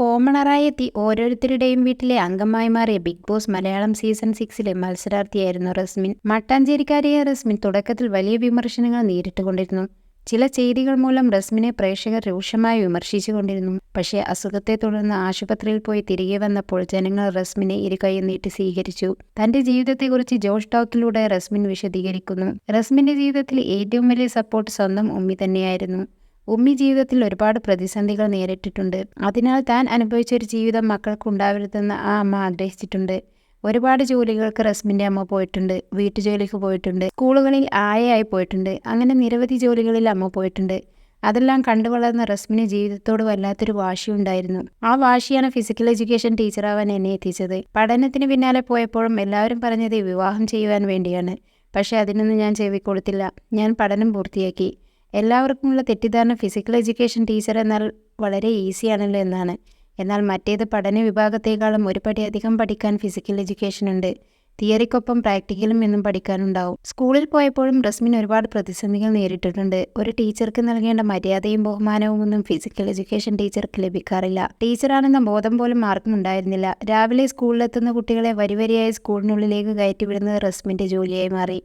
കോമണറായി എത്തി ഓരോരുത്തരുടെയും വീട്ടിലെ അംഗമായി മാറിയ ബിഗ് ബോസ് മലയാളം സീസൺ സിക്സിലെ മത്സരാർത്ഥിയായിരുന്നു റസ്മിൻ. മട്ടാഞ്ചേരിക്കാരിയായ റസ്മിൻ തുടക്കത്തിൽ വലിയ വിമർശനങ്ങൾ നേരിട്ടുകൊണ്ടിരുന്നു ചില ചെയ്തികൾ മൂലം റസ്മിനെ പ്രേക്ഷകർ രൂക്ഷമായി വിമർശിച്ചുകൊണ്ടിരുന്നു പക്ഷേ അസുഖത്തെ തുടർന്ന് ആശുപത്രിയിൽ പോയി തിരികെ വന്നപ്പോൾ ജനങ്ങൾ റസ്മിനെ ഇരുകൈ നീട്ടി സ്വീകരിച്ചു. തന്റെ ജീവിതത്തെക്കുറിച്ച് ജോഷ് ടോക്കിലൂടെ റസ്മിൻ വിശദീകരിക്കുന്നു. റസ്മിന്റെ ജീവിതത്തിൽ ഏറ്റവും വലിയ സപ്പോർട്ട് സ്വന്തം ഉമ്മി തന്നെയായിരുന്നു. ഉമ്മി ജീവിതത്തിൽ ഒരുപാട് പ്രതിസന്ധികൾ നേരിട്ടിട്ടുണ്ട്. അതിനാൽ താൻ അനുഭവിച്ചൊരു ജീവിതം മക്കൾക്ക് ഉണ്ടാവരുതെന്ന് ആ അമ്മ ആഗ്രഹിച്ചിട്ടുണ്ട്. ഒരുപാട് ജോലികൾക്ക് റസ്മിന്റെ അമ്മ പോയിട്ടുണ്ട്. വീട്ടുജോലിക്ക് പോയിട്ടുണ്ട്. സ്കൂളുകളിൽ ആയയായി പോയിട്ടുണ്ട്. അങ്ങനെ നിരവധി ജോലികളിൽ അമ്മ പോയിട്ടുണ്ട്. അതെല്ലാം കണ്ടു വളർന്ന റസ്മിന് ജീവിതത്തോട് വല്ലാത്തൊരു വാശിയുണ്ടായിരുന്നു. ആ വാശിയാണ് ഫിസിക്കൽ എഡ്യൂക്കേഷൻ ടീച്ചറാവാൻ എന്നെ എത്തിച്ചത്. പഠനത്തിന് പിന്നാലെ പോയപ്പോഴും എല്ലാവരും പറഞ്ഞത് വിവാഹം ചെയ്യുവാൻ വേണ്ടിയാണ്. പക്ഷേ അതിനൊന്നും ഞാൻ ചെവിക്കൊടുത്തില്ല ഞാൻ പഠനം പൂർത്തിയാക്കി. എല്ലാവർക്കുമുള്ള തെറ്റിദ്ധാരണ ഫിസിക്കൽ എഡ്യൂക്കേഷൻ ടീച്ചർ എന്നാൽ വളരെ ഈസിയാണല്ലോ എന്നാണ്. എന്നാൽ മറ്റേത് പഠന വിഭാഗത്തേക്കാളും ഒരു പടി അധികം പഠിക്കാൻ ഫിസിക്കൽ എഡ്യൂക്കേഷൻ ഉണ്ട്. തിയറിക്കൊപ്പം പ്രാക്ടിക്കലും എന്നും പഠിക്കാനുണ്ടാവും. സ്കൂളിൽ പോയപ്പോഴും റസ്മിൻ ഒരുപാട് പ്രതിസന്ധികൾ നേരിട്ടിട്ടുണ്ട്. ഒരു ടീച്ചർക്ക് നൽകേണ്ട മര്യാദയും ബഹുമാനവും ഒന്നും ഫിസിക്കൽ എഡ്യൂക്കേഷൻ ടീച്ചർക്ക് ലഭിക്കാറില്ല. ടീച്ചറാണെന്ന ബോധം പോലും ആർക്കും ഉണ്ടായിരുന്നില്ല. രാവിലെ സ്കൂളിലെത്തുന്ന കുട്ടികളെ വരിവരിയായി സ്കൂളിനുള്ളിലേക്ക് കയറ്റിവിടുന്നത് റസ്മിന്റെ ജോലിയായി മാറി.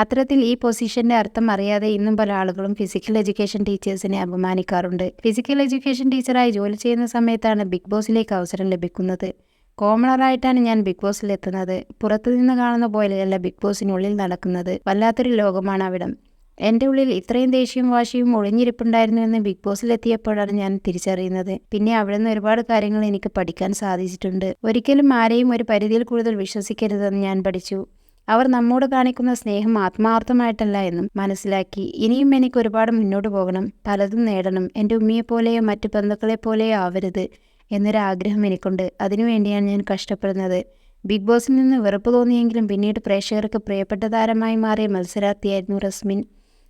അത്തരത്തിൽ ഈ പൊസിഷന്റെ അർത്ഥം അറിയാതെ ഇന്നും പല ആളുകളും ഫിസിക്കൽ എഡ്യൂക്കേഷൻ ടീച്ചേഴ്സിനെ അപമാനിക്കാറുണ്ട്. ഫിസിക്കൽ എഡ്യൂക്കേഷൻ ടീച്ചറായി ജോലി ചെയ്യുന്ന സമയത്താണ് ബിഗ് ബോസിലേക്ക് അവസരം ലഭിക്കുന്നത്. കോമണറായിട്ടാണ് ഞാൻ ബിഗ് ബോസിൽ എത്തുന്നത്. പുറത്തുനിന്ന് കാണുന്ന പോലെയല്ല ബിഗ് ബോസിനുള്ളിൽ നടക്കുന്നത്. വല്ലാത്തൊരു ലോകമാണ് അവിടം. എന്റെ ഉള്ളിൽ ഇത്രയും ദേഷ്യവും വാശിയും ഒളിഞ്ഞിരിപ്പുണ്ടായിരുന്നു എന്ന് ബിഗ് ബോസിലെത്തിയപ്പോഴാണ് ഞാൻ തിരിച്ചറിയുന്നത്. പിന്നെ അവിടെ നിന്ന് ഒരുപാട് കാര്യങ്ങൾ എനിക്ക് പഠിക്കാൻ സാധിച്ചിട്ടുണ്ട്. ഒരിക്കലും ആരെയും ഒരു പരിധിയിൽ കൂടുതൽ വിശ്വസിക്കരുതെന്ന് ഞാൻ പഠിച്ചു. അവർ നമ്മോട് കാണിക്കുന്ന സ്നേഹം ആത്മാർത്ഥമായിട്ടല്ല എന്നും മനസ്സിലാക്കി ഇനിയും എനിക്ക് ഒരുപാട് മുന്നോട്ട് പോകണം പലതും നേടണം എന്റെ ഉമ്മയെപ്പോലെയോ മറ്റു ബന്ധുക്കളെ പോലെയോ ആവരുത് എന്നൊരാഗ്രഹം എനിക്കുണ്ട്. അതിനുവേണ്ടിയാണ് ഞാൻ കഷ്ടപ്പെടുന്നത്. ബിഗ് ബോസിൽ നിന്ന് വെറുപ്പ് തോന്നിയെങ്കിലും പിന്നീട് പ്രേക്ഷകർക്ക് പ്രിയപ്പെട്ട താരമായി മാറിയ മത്സരാർത്ഥിയായിരുന്നു റസ്മിൻ.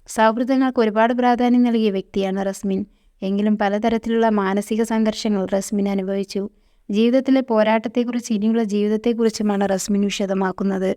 സൗഹൃദങ്ങൾക്ക് ഒരുപാട് പ്രാധാന്യം നൽകിയ വ്യക്തിയാണ് റസ്മിൻ. എങ്കിലും പലതരത്തിലുള്ള മാനസിക സംഘർഷങ്ങൾ റസ്മിൻ അനുഭവിച്ചു. ജീവിതത്തിലെ പോരാട്ടത്തെക്കുറിച്ച് ഇനിയുള്ള ജീവിതത്തെക്കുറിച്ചുമാണ് റസ്മിൻ വിശദമാക്കുന്നത്.